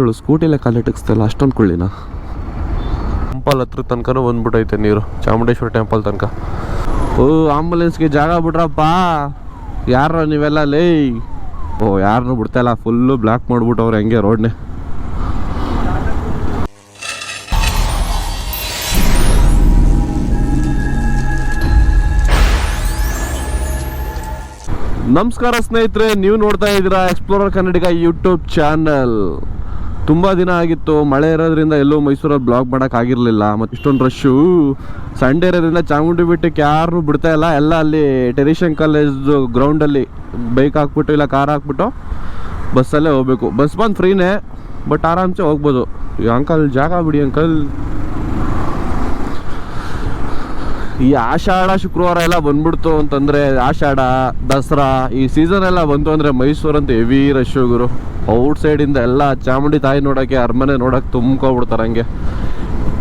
ಇವಳು ಸ್ಕೂಟಿಲೇ ಕಾಲಿಟ್ಟಿಕ್ಸ್ತಲ್ಲ ಅಷ್ಟೊಂದು ಕೊಳ್ಳಿನ. ಟೆಂಪಲ್ ಹತ್ರ ತನಕನೂ ಬಂದ್ಬಿಟ್ಟೈತೆ ನೀರು ಚಾಮುಂಡೇಶ್ವರ ಟೆಂಪಲ್ ತನಕ. ಓ ಆಂಬುಲೆನ್ಸ್ಗೆ ಜಾಗ ಬಿಡ್ರಪ್ಪ ಯಾರ ನೀವೆಲ್ಲ ಲೇ. ಓ ಯಾರನ್ನೂ ಬಿಡ್ತಾ ಇಲ್ಲ ಫುಲ್ಲು ಬ್ಲಾಕ್ ಮಾಡ್ಬಿಟ್ಟವ್ರೆ ಹೆಂಗೆ ರೋಡ್ನೇ. ನಮಸ್ಕಾರ ಸ್ನೇಹಿತರೆ ನೀವು ನೋಡ್ತಾ ಇದ್ದೀರಾ ಎಕ್ಸ್ಪ್ಲೋರರ್ ಕನ್ನಡಿಗ ಯೂಟ್ಯೂಬ್ ಚಾನಲ್ ತುಂಬ ದಿನ ಆಗಿತ್ತು. ಮಳೆ ಇರೋದ್ರಿಂದ ಎಲ್ಲೂ ಮೈಸೂರಲ್ಲಿ ಬ್ಲಾಗ್ ಮಾಡೋಕ್ಕಾಗಿರಲಿಲ್ಲ ಮತ್ತು ಇಷ್ಟೊಂದು ರಶ್ಶು ಸಂಡೇ ಇರೋದ್ರಿಂದ ಚಾಮುಂಡಿ ಬೆಟ್ಟಕ್ಕೆ ಯಾರು ಬಿಡ್ತಾ ಇಲ್ಲ. ಎಲ್ಲ ಅಲ್ಲಿ ಟೆರಿಷನ್ ಕಾಲೇಜ್ ಗ್ರೌಂಡಲ್ಲಿ ಬೈಕ್ ಹಾಕ್ಬಿಟ್ಟು ಇಲ್ಲ ಕಾರ್ ಹಾಕ್ಬಿಟ್ಟು ಬಸ್ಸಲ್ಲೇ ಹೋಗ್ಬೇಕು. ಬಸ್ ಬಂದು ಫ್ರೀನೇ ಬಟ್ ಆರಾಮ್ಸೆ ಹೋಗ್ಬೋದು. ಅಂಕಲ್ ಜಾಗ ಬಿಡಿ ಅಂಕಲ್ ಈ ಆಷಾಢ ಶುಕ್ರವಾರ ಎಲ್ಲ ಬಂದ್ಬಿಡ್ತು ಅಂತಂದ್ರೆ ಆಷಾಢ, ದಸರಾ ಈ ಸೀಸನ್ ಎಲ್ಲ ಬಂತು ಅಂದ್ರೆ ಮೈಸೂರು ಅಂತ ಹೆವಿ ರಶ್ ಗುರು. ಔಟ್ ಇಂದ ಎಲ್ಲ ಚಾಮುಂಡಿ ತಾಯಿ ನೋಡಕ್ಕೆ ಅರಮನೆ ನೋಡಕ್ ತುಂಬ್ಕೊಬಿಡ್ತಾರೆ ಹಂಗೆ.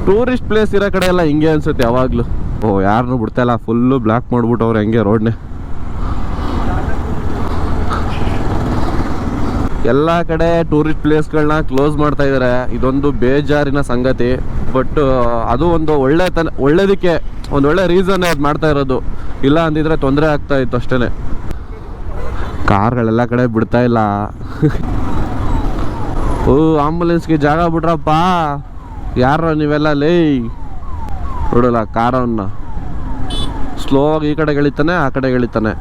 ಟೂರಿಸ್ಟ್ ಪ್ಲೇಸ್ ಇರೋ ಕಡೆ ಎಲ್ಲ ಹಿಂಗೆ ಅನ್ಸುತ್ತೆ ಯಾವಾಗಲೂ. ಓ ಯಾರನ್ನೂ ಬಿಡ್ತಾ ಇಲ್ಲ ಫುಲ್ಲು ಬ್ಲಾಕ್ ಮಾಡ್ಬಿಟ್ಟವ್ರೆ ಹೆಂಗೆ ರೋಡ್ನೇ ಎಲ್ಲ ಕಡೆ ಟೂರಿಸ್ಟ್ ಪ್ಲೇಸ್ಗಳನ್ನ ಕ್ಲೋಸ್ ಮಾಡ್ತಾ ಇದ್ದಾರೆ ಇದೊಂದು ಬೇಜಾರಿನ ಸಂಗತಿ. ಬಟ್ ಅದು ಒಂದು ಒಳ್ಳೆ ತನ, ಒಳ್ಳೇದಕ್ಕೆ ಒಂದು ಒಳ್ಳೆ ರೀಸನ್ ಅದು ಮಾಡ್ತಾ ಇರೋದು. ಇಲ್ಲ ಅಂದಿದ್ರೆ ತೊಂದರೆ ಆಗ್ತಾ ಇತ್ತು ಅಷ್ಟೇ ಕಾರ್ಗಳೆಲ್ಲ ಕಡೆ ಬಿಡ್ತಾ ಇಲ್ಲ. ಓ ಆಂಬುಲೆನ್ಸ್ಗೆ ಜಾಗ ಬಿಡ್ರಪ್ಪ ಯಾರ ನೀವೆಲ್ಲ, ಲೇ. ನೋಡಲ್ಲ ಕಾರವನ್ನು ಸ್ಲೋ ಆಗಿ ಈ ಕಡೆ ಎಳಿತಾನೆ, ಆ ಕಡೆ ಎಳಿತಾನೆ.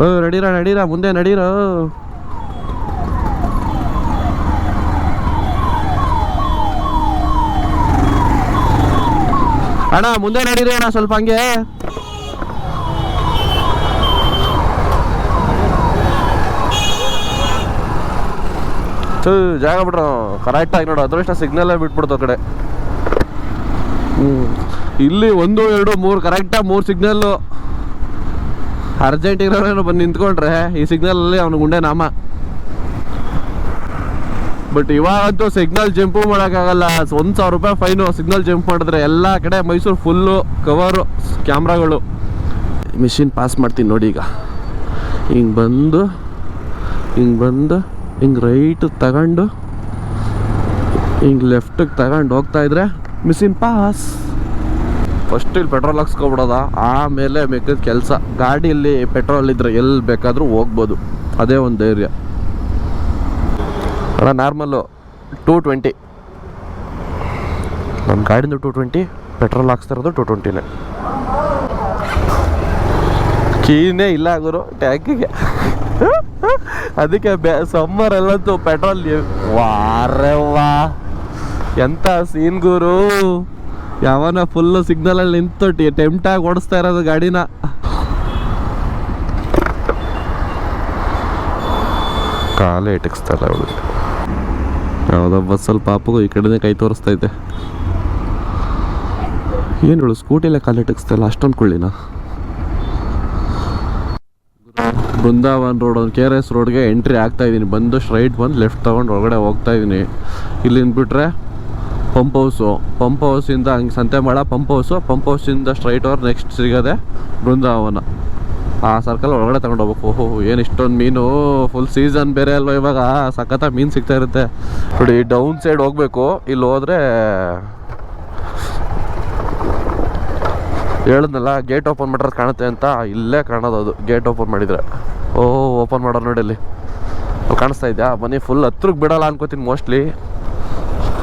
ಓ, ನಡೀರ ನಡೀರ, ಮುಂದೆ ನಡೀರೋ. ಅಣ್ಣ ಮುಂದೆ ನಡೀರಿ ಅಣ್ಣ ಸ್ವಲ್ಪ ಹಂಗೆ. ಜಾಗ ಜಾಗ ಬಿಡ್ರು ಕರೆಕ್ಟಾಗಿ ನೋಡು ಅದೃಷ್ಟ ಸಿಗ್ನಲ್ಲೇ ಬಿಟ್ಬಿಡ್ತು ಕಡೆ. ಇಲ್ಲಿ ಒಂದು ಎರಡು ಮೂರು ಕರೆಕ್ಟಾಗಿ ಮೂರು ಸಿಗ್ನಲ್ಲು ಅರ್ಜೆಂಟ್ ಇರೋರೇನು ಬಂದು ನಿಂತ್ಕೊಂಡ್ರೆ ಈ ಸಿಗ್ನಲ್ ಅಲ್ಲಿ ಅವನು ಗುಂಡೆ ನಾಮ. ಬಟ್ ಇವಾಗಂತೂ ಸಿಗ್ನಲ್ ಜಂಪು ಮಾಡೋಕ್ಕಾಗಲ್ಲ. ಒಂದು ಸಾವಿರ ರೂಪಾಯಿ ಫೈನು ಸಿಗ್ನಲ್ ಜಂಪ್ ಮಾಡಿದ್ರೆ ಎಲ್ಲ ಕಡೆ ಮೈಸೂರು ಫುಲ್ಲು ಕವರು ಕ್ಯಾಮ್ರಾಗಳು ಮಿಷಿನ್ ಪಾಸ್ ಮಾಡ್ತೀನಿ ನೋಡಿ ಈಗ. ಹಿಂಗೆ ಬಂದು ಹಿಂಗೆ ಬಂದು, ಹಿಂಗೆ ರೈಟ್ ತಗೊಂಡು, ಹಿಂಗೆ ಲೆಫ್ಟಿಗೆ ತಗೊಂಡು ಹೋಗ್ತಾ ಇದ್ರೆ ಮಿಷಿನ್ ಪಾಸ್ ಫಸ್ಟ್ ಇಲ್ಲಿ ಪೆಟ್ರೋಲ್ ಹಾಕ್ಸ್ಕೊಬಿಡೋದ? ಆಮೇಲೆ ಬೇಕಾದ ಕೆಲಸ. ಗಾಡಿಯಲ್ಲಿ ಪೆಟ್ರೋಲ್ ಇದ್ರೆ ಎಲ್ಲಿ ಬೇಕಾದರೂ ಹೋಗ್ಬೋದು. ಅದೇ ಒಂದು ಧೈರ್ಯ. ಅಣ್ಣ ನಾರ್ಮಲ್ಲು ಟೂ ಟ್ವೆಂಟಿ ನಮ್ಮ ಗಾಡಿಂದು ಟೂ ಟ್ವೆಂಟಿ ಪೆಟ್ರೋಲ್ ಹಾಕ್ಸ್ತಾ ಇರೋದು ಟೂ ಟ್ವೆಂಟಿನೇ ಕೀನೇ ಇಲ್ಲ ಗುರು, ಟ್ಯಾಂಕಿಗೆ. ಅದಕ್ಕೆ ಬೆ ಸಮ್ಮರಲ್ಲಂತೂ ಪೆಟ್ರೋಲ್ ವಾರೆ ಎಂಥ ಸೀನ್ ಗುರು? ಯಾವನ ಫುಲ್ ಸಿಗ್ನಲಲ್ಲಿ ನಿಂತು ಟೆಂಪ್ಟಾಗಿ ಓಡಿಸ್ತಾ ಇರೋದು ಗಾಡಿನ. ಕಾಲೇ ಇಟಕ್ಸ್ತಾರ ಅವಳು. ಯಾವುದೋ ಸ್ವಲ್ಪ ಪಾಪಗೂ ಈ ಕಡೆನೇ ಕೈ ತೋರಿಸ್ತೈತೆ. ಏನು ಹೇಳು ಸ್ಕೂಟಿಲೇ ಕಾಲು ಇಟಕ್ಸ್ತಾ ಅಷ್ಟೊಂದು ಕೊಳ್ಳಿನ? ಬೃಂದಾವನ್ ರೋಡ್, ಒಂದು ಕೆ ಆರ್ ಎಸ್ ರೋಡ್ಗೆ ಎಂಟ್ರಿ ಆಗ್ತಾ ಇದ್ದೀನಿ ಬಂದು ಸ್ಟ್ರೈಟ್ ಬಂದು ಲೆಫ್ಟ್ ತೊಗೊಂಡು ಒಳಗಡೆ ಹೋಗ್ತಾ ಇದ್ದೀನಿ ಇಲ್ಲಿಂದ ಬಿಟ್ರೆ ಪಂಪ್ ಹೌಸು. ಪಂಪ್ ಹೌಸಿಂದ ಹಂಗೆ ಸಂತೆ ಮಾಡ ಪಂಪ್ ಹೌಸು. ಪಂಪ್ ಹೌಸಿಂದ ಸ್ಟ್ರೈಟ್ ಓವರ್ ನೆಕ್ಸ್ಟ್ ಸಿಗೋದೆ ಬೃಂದಾವನ. ಆ ಸರ್ಕಲ್ ಒಳಗಡೆ ತಗೊಂಡು ಹೋಗ್ಬೇಕು. ಓಹೋ, ಏನು ಇಷ್ಟೊಂದು ಮೀನು? ಫುಲ್ ಸೀಸನ್ ಬೇರೆ ಅಲ್ವಾ ಇವಾಗ? ಸಖತ್ತ ಮೀನು ಸಿಗ್ತಾ ಇರುತ್ತೆ. ನೋಡಿ ಡೌನ್ ಸೈಡ್ ಹೋಗ್ಬೇಕು. ಇಲ್ಲಿ ಹೋದ್ರೆ ಹೇಳಿದ್ನಲ್ಲ ಗೇಟ್ ಓಪನ್ ಮಾಡಿರೋದು ಕಾಣುತ್ತೆ ಅಂತ ಇಲ್ಲೇ ಕಾಣೋದು ಅದು. ಗೇಟ್ ಓಪನ್ ಮಾಡಿದ್ರೆ. ಓ ಓಪನ್ ಮಾಡೋರು ನೋಡಿ ಅಲ್ಲಿ ಕಾಣಿಸ್ತಾ ಇದೆಯಾ? ಬನ್ನಿ ಫುಲ್ ಹತ್ರಕ್ಕೆ ಬಿಡಲ್ಲ ಅನ್ಕೋತೀನಿ ಮೋಸ್ಟ್ಲಿ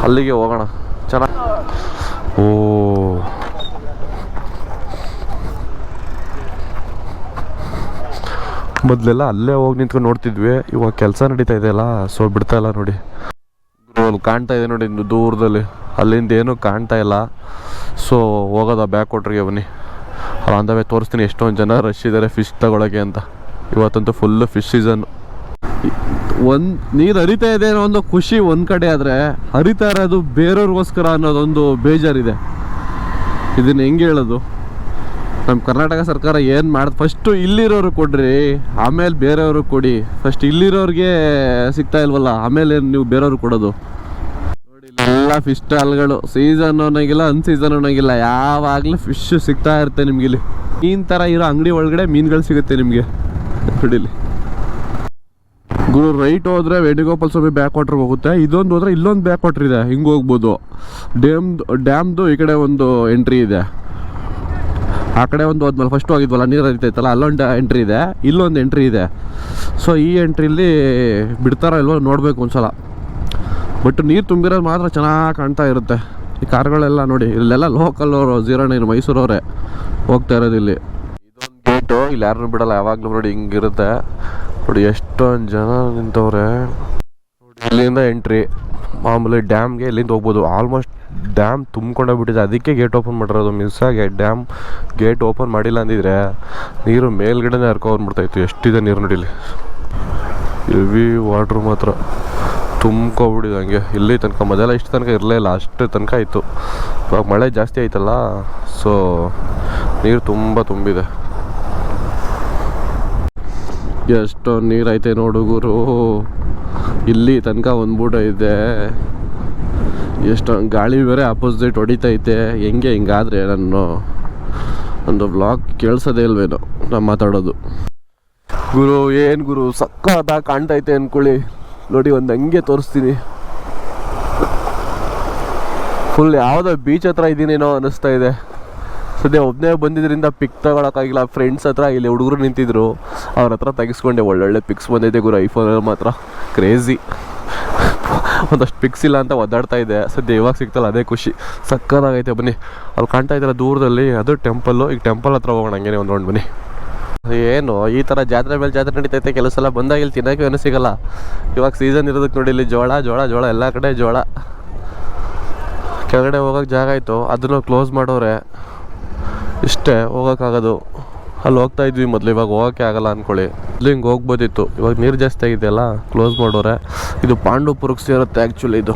ಅಲ್ಲಿಗೆ ಹೋಗೋಣ. ಚೆನ್ನಾಗಿ ಓ. ಮೊದಲೆಲ್ಲ ಅಲ್ಲೇ ಹೋಗಿ ನಿಂತ್ಕೊಂಡು ನೋಡ್ತಿದ್ವಿ. ಇವಾಗ ಕೆಲಸ ನಡೀತಾ ಇದೆಯಲ್ಲ ಸೊ ಬಿಡ್ತಾ ಇಲ್ಲ ನೋಡಿ. ಅಲ್ಲಿ ಕಾಣ್ತಾ ಇದೆ ನೋಡಿ ದೂರದಲ್ಲಿ. ಅಲ್ಲಿಂದ ಏನೂ ಕಾಣ್ತಾ ಇಲ್ಲ. ಸೊ ಹೋಗೋದ ಬ್ಯಾಕ್ ಕೊಟ್ರಿಗೆ ಬನ್ನಿ. ಅಂದವೇ ತೋರಿಸ್ತೀನಿ ಎಷ್ಟೊಂದು ಜನ ರಶ್ ಇದ್ದಾರೆ ಫಿಶ್ ತಗೊಳಕ್ಕೆ ಅಂತ. ಇವತ್ತಂತೂ ಫುಲ್ಲು ಫಿಶ್ ಸೀಸನ್ ಒಂದು ನೀರು ಹರಿತಾ ಇದೆ ಅನ್ನೋ ಒಂದು ಖುಷಿ ಒಂದು ಕಡೆ ಆದರೆ, ಹರಿತಾ ಇರೋದು ಬೇರೆಯವ್ರಿಗೋಸ್ಕರ ಅನ್ನೋದೊಂದು ಬೇಜಾರಿದೆ. ಇದನ್ನ ಹೆಂಗೆ ಹೇಳೋದು? ನಮ್ಮ ಕರ್ನಾಟಕ ಸರ್ಕಾರ ಏನು ಮಾಡ್ದು ಫಸ್ಟು ಇಲ್ಲಿರೋರು ಕೊಡ್ರಿ, ಆಮೇಲೆ ಬೇರೆಯವ್ರಿಗೆ ಕೊಡಿ. ಫಸ್ಟ್ ಇಲ್ಲಿರೋರಿಗೆ ಸಿಗ್ತಾ ಇಲ್ವಲ್ಲ, ಆಮೇಲೆ ನೀವು ಬೇರೆಯವ್ರಿಗೆ ಕೊಡೋದು? ನೋಡಿ ಎಲ್ಲ ಫಿಶ್ ಸ್ಟಾಲ್ಗಳು ಸೀಸನ್ ಅನ್ನೋಂಗಿಲ್ಲ ಅನ್ ಸೀಸನ್ ಅನ್ನೋಂಗಿಲ್ಲ. ಯಾವಾಗಲೂ ಫಿಶ್ ಸಿಗ್ತಾ ಇರುತ್ತೆ ನಿಮ್ಗೆ ಇಲ್ಲಿ. ಮೀನ್ ಥರ ಇರೋ ಅಂಗಡಿ ಒಳಗಡೆ ಮೀನುಗಳು ಸಿಗುತ್ತೆ ನಿಮಗೆ. ಬಿಡಿಲಿ ಗುರು ರೈಟ್ ಹೋದ್ರೆ ವೇಣುಗೋಪಾಲ ಸ್ವಾಮಿ ಬ್ಯಾಕ್ ವಾಟ್ರಿಗೆ ಹೋಗುತ್ತೆ. ಇದೊಂದು ಹೋದ್ರೆ ಇಲ್ಲೊಂದು ಬ್ಯಾಕ್ ವಾಟರ್ ಇದೆ, ಹಿಂಗೆ ಹೋಗ್ಬೋದು. ಡ್ಯಾಮ್ ಡ್ಯಾಮ್ದು ಈ ಕಡೆ ಒಂದು ಎಂಟ್ರಿ ಇದೆ. ಆ ಕಡೆ ಒಂದು ಹೋದ್ಮೇಲೆ ಫಸ್ಟ್ ಹೋಗಿದ್ವಲ್ಲ, ನೀರು ಹರಿತೈತಲ್ಲ, ಅಲ್ಲೊಂದು ಎಂಟ್ರಿ ಇದೆ, ಇಲ್ಲೊಂದು ಎಂಟ್ರಿ ಇದೆ. ಸೊ ಈ ಎಂಟ್ರಿಲಿ ಬಿಡ್ತಾರೋ ಇಲ್ವೋ ನೋಡಬೇಕು ಒಂದ್ಸಲ. ಬಟ್ ನೀರು ತುಂಬಿರೋದು ಮಾತ್ರ ಚೆನ್ನಾಗಿ ಕಾಣ್ತಾ ಇರುತ್ತೆ. ಈ ಕಾರ್ಗಳೆಲ್ಲ ನೋಡಿ, ಇಲ್ಲೆಲ್ಲ ಲೋಕಲ್ ಅವರು ಜೀರೋ ನೈನ್ ಮೈಸೂರವರೇ ಹೋಗ್ತಾ ಇರೋದು ಇಲ್ಲಿ. ಇದೊಂದು ಗೇಟು ಇಲ್ಲಿ ಯಾರನ್ನೂ ಬಿಡಲ್ಲ, ಯಾವಾಗಲೂ ನೋಡಿ ಹಿಂಗಿರುತ್ತೆ. ನೋಡಿ ಎಷ್ಟೊಂದು ಜನ ನಿಂತವ್ರೆ. ನೋಡಿ ಇಲ್ಲಿಂದ ಎಂಟ್ರಿ ಮಾಮೂಲಿ ಡ್ಯಾಮ್ಗೆ ಇಲ್ಲಿಂದ ಹೋಗ್ಬೋದು. ಆಲ್ಮೋಸ್ಟ್ ಡ್ಯಾಮ್ ತುಂಬ್ಕೊಂಡೇ ಬಿಟ್ಟಿದೆ. ಅದಕ್ಕೆ ಗೇಟ್ ಓಪನ್ ಮಾಡಿರೋದು. ಮಿಸ್ ಆಗಿ ಡ್ಯಾಮ್ ಗೇಟ್ ಓಪನ್ ಮಾಡಿಲ್ಲ ಅಂದಿದ್ರೆ ನೀರು ಮೇಲ್ಗಡೆನೇ ಹರ್ಕೊಂಡ್ಬಿಡ್ತಾಯಿತ್ತು ಎಷ್ಟಿದೆ ನೀರು ನೋಡಿಲಿ ಹೆವಿ ವಾಟ್ರು ಮಾತ್ರ. ತುಂಬ್ಕೊಬಿಟ್ಟಿದೆ ಹಂಗೆ. ಇಲ್ಲಿ ತನಕ ಮೊದಲ ಇಷ್ಟು ತನಕ ಇರಲೇ ಇಲ್ಲ. ಅಷ್ಟು ತನಕ ಇತ್ತು ಇವಾಗ ಮಳೆ ಜಾಸ್ತಿ ಆಯ್ತಲ್ಲ ಸೊ ನೀರು ತುಂಬ ತುಂಬಿದೆ. ಎಷ್ಟೊಂದು ನೀರು ಐತೆ ನೋಡು ಗುರು. ಇಲ್ಲಿ ತನಕ ಒಂದು ಬೂಟ ಇದೆ. ಎಷ್ಟೊಂದು ಗಾಳಿ ಬೇರೆ ಅಪೋಸಿಟ್ ಹೊಡಿತೈತೆ. ಹೆಂಗೆ ಹಿಂಗಾದರೆ ನಾನು ಒಂದು ಬ್ಲಾಗ್ ಕೇಳಿಸೋದೇ ಇಲ್ವೇನೋ ನಾನು ಮಾತಾಡೋದು. ಗುರು, ಏನು ಗುರು? ಸಕ್ಕಾದ ಕಾಣ್ತೈತೆ ಅಂದ್ಕೊಳ್ಳಿ ನೋಡಿ, ಒಂದು ಹಂಗೆ ತೋರಿಸ್ತೀನಿ. ಫುಲ್ ಯಾವುದೋ ಬೀಚ್ ಹತ್ರ ಇದ್ದೀನೇನೋ ಅನ್ನಿಸ್ತಾ ಇದೆ. ಸದ್ಯ ಒಬ್ಬನೇ ಬಂದಿದ್ರಿಂದ ಪಿಕ್ ತಗೊಳಕ್ಕಾಗಿಲ್ಲ. ಫ್ರೆಂಡ್ಸ್ ಹತ್ರ, ಇಲ್ಲಿ ಹುಡುಗರು ನಿಂತಿದ್ರು. ಅವ್ರ ಹತ್ರ ತೆಗಿಸ್ಕೊಂಡೆ. ಒಳ್ಳೊಳ್ಳೆ ಪಿಕ್ಸ್ ಬಂದಿದೆ ಗುರು, ಐಫೋನಲ್ಲಿ ಮಾತ್ರ. ಕ್ರೇಜಿ ಒಂದಷ್ಟು ಪಿಕ್ಸ್ ಇಲ್ಲ ಅಂತ ಒದ್ದಾಡ್ತಾ ಇದೆ. ಸದ್ಯ ಇವಾಗ ಸಿಗ್ತಲ್ಲ ಅದೇ ಖುಷಿ. ಸಕ್ಕತ್ತಾಗೈತೆ ಬನ್ನಿ. ಅಲ್ಲಿ ಕಾಣ್ತಾ ಇದ್ದಲ್ಲ ದೂರದಲ್ಲಿ, ಅದು ಟೆಂಪಲ್ಲು ಈಗ ಟೆಂಪಲ್ ಹತ್ರ ಹೋಗೋಣ ಹಂಗೇನೆ ಒಂದು ರೌಂಡ್ ಬನ್ನಿ. ಏನು, ಈ ಥರ ಜಾತ್ರೆ ಮೇಲೆ ಜಾತ್ರೆ ನಡೀತೈತೆ ಕೆಲವು ಸಲ ಬಂದಾಗ ಇಲ್ಲಿ ತಿನ್ನೋಕೆ ಏನೂ ಸಿಗಲ್ಲ. ಇವಾಗ ಸೀಸನ್ ಇರೋದಕ್ಕೆ ನೋಡಿ, ಇಲ್ಲಿ ಜೋಳ ಜೋಳ ಜೋಳ, ಎಲ್ಲ ಕಡೆ ಜೋಳ. ಕೆಳಗಡೆ ಹೋಗೋಕೆ ಜಾಗ ಆಯಿತು. ಅದನ್ನು ಕ್ಲೋಸ್ ಮಾಡೋರೆ. ಇಷ್ಟೇ, ಹೋಗೋಕ್ಕಾಗೋದು. ಅಲ್ಲಿ ಹೋಗ್ತಾ ಇದ್ವಿ ಮೊದಲು, ಇವಾಗ ಹೋಗೋಕ್ಕೆ ಆಗಲ್ಲ ಅಂದ್ಕೊಳ್ಳಿ ಇಲ್ಲಿ ಹಿಂಗೆ ಹೋಗ್ಬೋದಿತ್ತು. ಇವಾಗ ನೀರು ಜಾಸ್ತಿ ಆಗಿದೆಯಲ್ಲ ಕ್ಲೋಸ್ ಮಾಡೋರೆ. ಇದು ಪಾಂಡವಪುರಕ್ಕೆ ಸೇರುತ್ತೆ ಆ್ಯಕ್ಚುಲಿ ಇದು.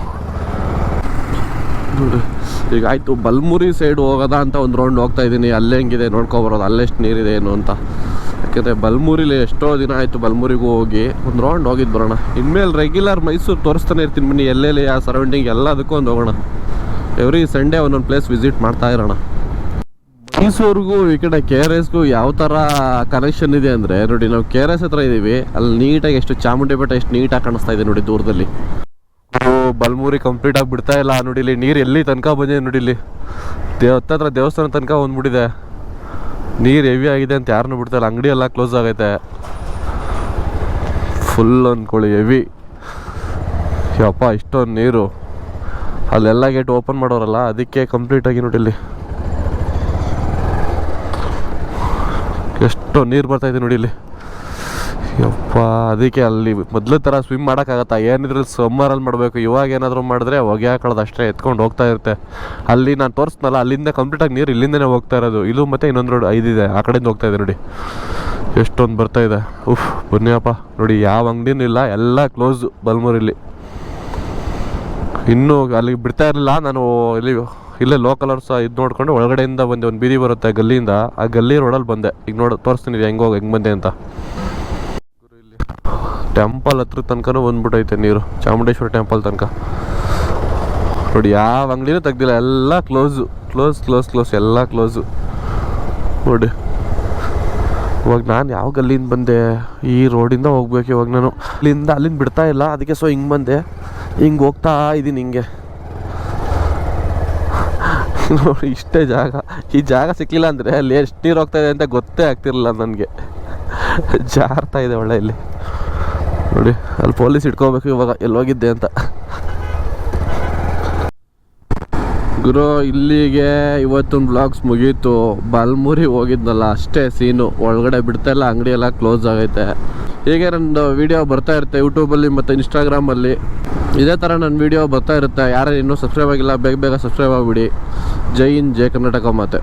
ಈಗ ಆಯಿತು, ಬಲ್ಮುರಿ ಸೈಡ್ ಹೋಗೋದಾ ಅಂತ ಒಂದು ರೌಂಡ್ ಹೋಗ್ತಾ ಇದ್ದೀನಿ ಅಲ್ಲೇ ಹೆಂಗಿದೆ ನೋಡ್ಕೊಬರೋದು ಅಲ್ಲೆಷ್ಟು ನೀರಿದೆ ಏನು ಅಂತ. ಯಾಕೆಂದರೆ ಬಲ್ಮೂರಿಲಿ ಎಷ್ಟೋ ದಿನ ಆಯಿತು ಬಲ್ಮೂರಿಗೂ ಹೋಗಿ. ಒಂದು ರೌಂಡ್ ಹೋಗಿದ್ದು ಬರೋಣ. ಇನ್ಮೇಲೆ ರೆಗ್ಯುಲರ್ ಮೈಸೂರು ತೋರಿಸ್ತಾನೆ ಇರ್ತೀನಿ ಬನ್ನಿ, ಎಲ್ಲೆಲ್ಲಿ ಆ ಸರೌಂಡಿಂಗ್ ಎಲ್ಲದಕ್ಕೂ ಒಂದು ಹೋಗೋಣ. ಎವ್ರಿ ಸಂಡೇ ಒಂದೊಂದು ಪ್ಲೇಸ್ ವಿಸಿಟ್ ಮಾಡ್ತಾ ಇರೋಣ. ಮೈಸೂರಿಗೂ ಈ ಕಡೆ ಕೆ ಆರ್ ಎಸ್ಗೂ ಯಾವ ಥರ ಕನೆಕ್ಷನ್ ಇದೆ ಅಂದರೆ ನೋಡಿ, ನಾವು ಕೆ ಆರ್ ಎಸ್ ಹತ್ರ ಇದ್ದೀವಿ ಅಲ್ಲಿ ನೀಟಾಗಿ ಎಷ್ಟು ಚಾಮುಂಡಿ ಬೆಟ್ಟ ಎಷ್ಟು ನೀಟಾಗಿ ಕಾಣಿಸ್ತಾ ಇದೆ ನೋಡಿ ದೂರದಲ್ಲಿ. ಬಲ್ಮೂರಿ ಕಂಪ್ಲೀಟ್ ಆಗಿ ಬಿಡ್ತಾ ಇಲ್ಲ ನೋಡಿ ಇಲ್ಲಿ. ನೀರು ಎಲ್ಲಿ ತನಕ ಬಂದಿದೆ ನೋಡಿ ಇಲ್ಲಿ. ಹತ್ತತ್ರ ದೇವಸ್ಥಾನ ತನಕ ಬಂದ್ಬಿಟ್ಟಿದೆ. ನೀರು ಹೆವಿ ಆಗಿದೆ ಅಂತ ಯಾರನ್ನೂ ಬಿಡ್ತಾ ಇಲ್ಲ. ಅಂಗಡಿ ಎಲ್ಲ ಕ್ಲೋಸ್ ಆಗೈತೆ. ಫುಲ್ ಅಂದ್ಕೊಳ್ಳಿ ಹೆವಿ. ಯಪ್ಪ, ಇಷ್ಟೊಂದು ನೀರು. ಅಲ್ಲೆಲ್ಲ ಗೇಟ್ ಓಪನ್ ಮಾಡೋರಲ್ಲ, ಅದಕ್ಕೆ ಕಂಪ್ಲೀಟಾಗಿ ನೋಡಿಲಿ ಎಷ್ಟು ನೀರು ಬರ್ತೈತೆ ನೋಡಿ ಇಲ್ಲಿ. ಯಪ್ಪ, ಅದಕ್ಕೆ ಅಲ್ಲಿ ಮೊದಲ ಥರ ಸ್ವಿಮ್ ಮಾಡೋಕ್ಕಾಗತ್ತಾ? ಏನಿದ್ರು ಸಮ್ಮರಲ್ಲಿ ಮಾಡಬೇಕು, ಇವಾಗ ಏನಾದರೂ ಮಾಡಿದ್ರೆ ಹೊಗೆ ಹಾಕೊಳ್ಳೋದು ಅಷ್ಟೇ ಎತ್ಕೊಂಡು ಹೋಗ್ತಾ ಇರುತ್ತೆ. ಅಲ್ಲಿ ನಾನು ತೋರಿಸ್ನಲ್ಲ, ಅಲ್ಲಿಂದ ಕಂಪ್ಲೀಟಾಗಿ ನೀರು ಇಲ್ಲಿಂದನೇ ಹೋಗ್ತಾ ಇರೋದು. ಇದು ಮತ್ತೆ ಇನ್ನೊಂದು ರೋಡ್ ಐದಿದೆ ಆ ಕಡೆಯಿಂದ ಹೋಗ್ತಾ ಇದೆ ನೋಡಿ. ಎಷ್ಟೊಂದು ಬರ್ತಾ ಇದೆ. ಉಫ್ ಬನ್ನಿಯಪ್ಪ ನೋಡಿ, ಯಾವ ಅಂಗಡಿನೂ ಇಲ್ಲ, ಎಲ್ಲ ಕ್ಲೋಸು ಬಲ್ಮೂರಿಲಿ ಇನ್ನೂ ಅಲ್ಲಿಗೆ ಬಿಡ್ತಾ ಇರಲಿಲ್ಲ, ನಾನು ಇಲ್ಲಿ ಇಲ್ಲೇ ಲೋಕಲವ್ರು ಸಹ ಇದು ನೋಡ್ಕೊಂಡು ಒಳಗಡೆಯಿಂದ ಬಂದೆ, ಒಂದು ಬೀದಿ ಬರುತ್ತೆ ಗಲ್ಲಿಯಿಂದ. ಆ ಗಲ್ಲಿ ರೋಡಲ್ಲಿ ಬಂದೆ. ಈಗ ನೋಡ, ತೋರಿಸ್ತೀನಿ ಇದು ಹೆಂಗೆ ಹೋಗಿ, ಹೆಂಗೆ ಬಂದೆ ಅಂತ. ಟೆಂಪಲ್ ಹತ್ರ ತನಕನೂ ಬಂದ್ಬಿಟ್ಟೈತೆ ನೀರು. ಚಾಮುಂಡೇಶ್ವರ ಟೆಂಪಲ್ ತನಕ. ನೋಡಿ, ಯಾವ ಅಂಗಡಿನೂ ತೆಗ್ದಿಲ್ಲ. ಎಲ್ಲ ಕ್ಲೋಸು ಕ್ಲೋಸ್ ಕ್ಲೋಸ್ ಕ್ಲೋಸ್ ಎಲ್ಲ ಕ್ಲೋಸು ನೋಡಿ. ಇವಾಗ ನಾನು ಯಾವ ಗಲ್ಲಿಂದ ಬಂದೆ? ಈ ರೋಡಿಂದ ಹೋಗ್ಬೇಕು ಇವಾಗ ನಾನು. ಅಲ್ಲಿಂದ ಅಲ್ಲಿಂದ ಬಿಡ್ತಾ ಇಲ್ಲ. ಅದಕ್ಕೆ ಸೊ ಹಿಂಗೆ ಬಂದೆ. ಹಿಂಗೆ ಹೋಗ್ತಾ ಇದ್ದೀನಿ ಹಿಂಗೆ. ನೋಡಿ, ಇಷ್ಟೇ ಜಾಗ. ಈ ಜಾಗ ಸಿಕ್ಕಿಲ್ಲ ಅಂದರೆ ಅಲ್ಲಿ ಎಷ್ಟು ನೀರು ಹೋಗ್ತಾ ಇದೆ ಅಂತ ಗೊತ್ತೇ ಆಗ್ತಿರಲಿಲ್ಲ ನನಗೆ. ಜಾರ್ತಾ ಇದೆ ಒಳ್ಳೆ ಇಲ್ಲಿ. ನೋಡಿ, ಅಲ್ಲಿ ಪೊಲೀಸ್ ಇಟ್ಕೋಬೇಕು, ಇವಾಗ ಎಲ್ಲೋಗಿದ್ದೆ ಅಂತ. ಗುರು, ಇಲ್ಲಿಗೆ ಇವತ್ತೊಂದು ಬ್ಲಾಗ್ಸ್ ಮುಗೀತು. ಬಾಲ್ಮೂರಿ ಹೋಗಿದ್ನಲ್ಲ, ಅಷ್ಟೇ ಸೀನು ಒಳಗಡೆ ಬಿಡ್ತಾ ಇಲ್ಲ, ಅಂಗಡಿ ಎಲ್ಲ ಕ್ಲೋಸ್ ಆಗೈತೆ. ಹೀಗೆ ನಂದು ವಿಡಿಯೋ ಬರ್ತಾ ಇರುತ್ತೆ ಯೂಟ್ಯೂಬಲ್ಲಿ ಮತ್ತು ಇನ್ಸ್ಟಾಗ್ರಾಮಲ್ಲಿ ಇದೇ ಥರ ನನ್ನ ವಿಡಿಯೋ ಬರ್ತಾ ಇರುತ್ತೆ. ಯಾರು ಇನ್ನೂ ಸಬ್ಸ್ಕ್ರೈಬ್ ಆಗಿಲ್ಲ, ಬೇಗ ಬೇಗ ಸಬ್ಸ್ಕ್ರೈಬ್ ಆಗಿಬಿಡಿ. ಜೈ ಹಿಂದ್, ಜೈ ಕರ್ನಾಟಕ ಮಾತೆ.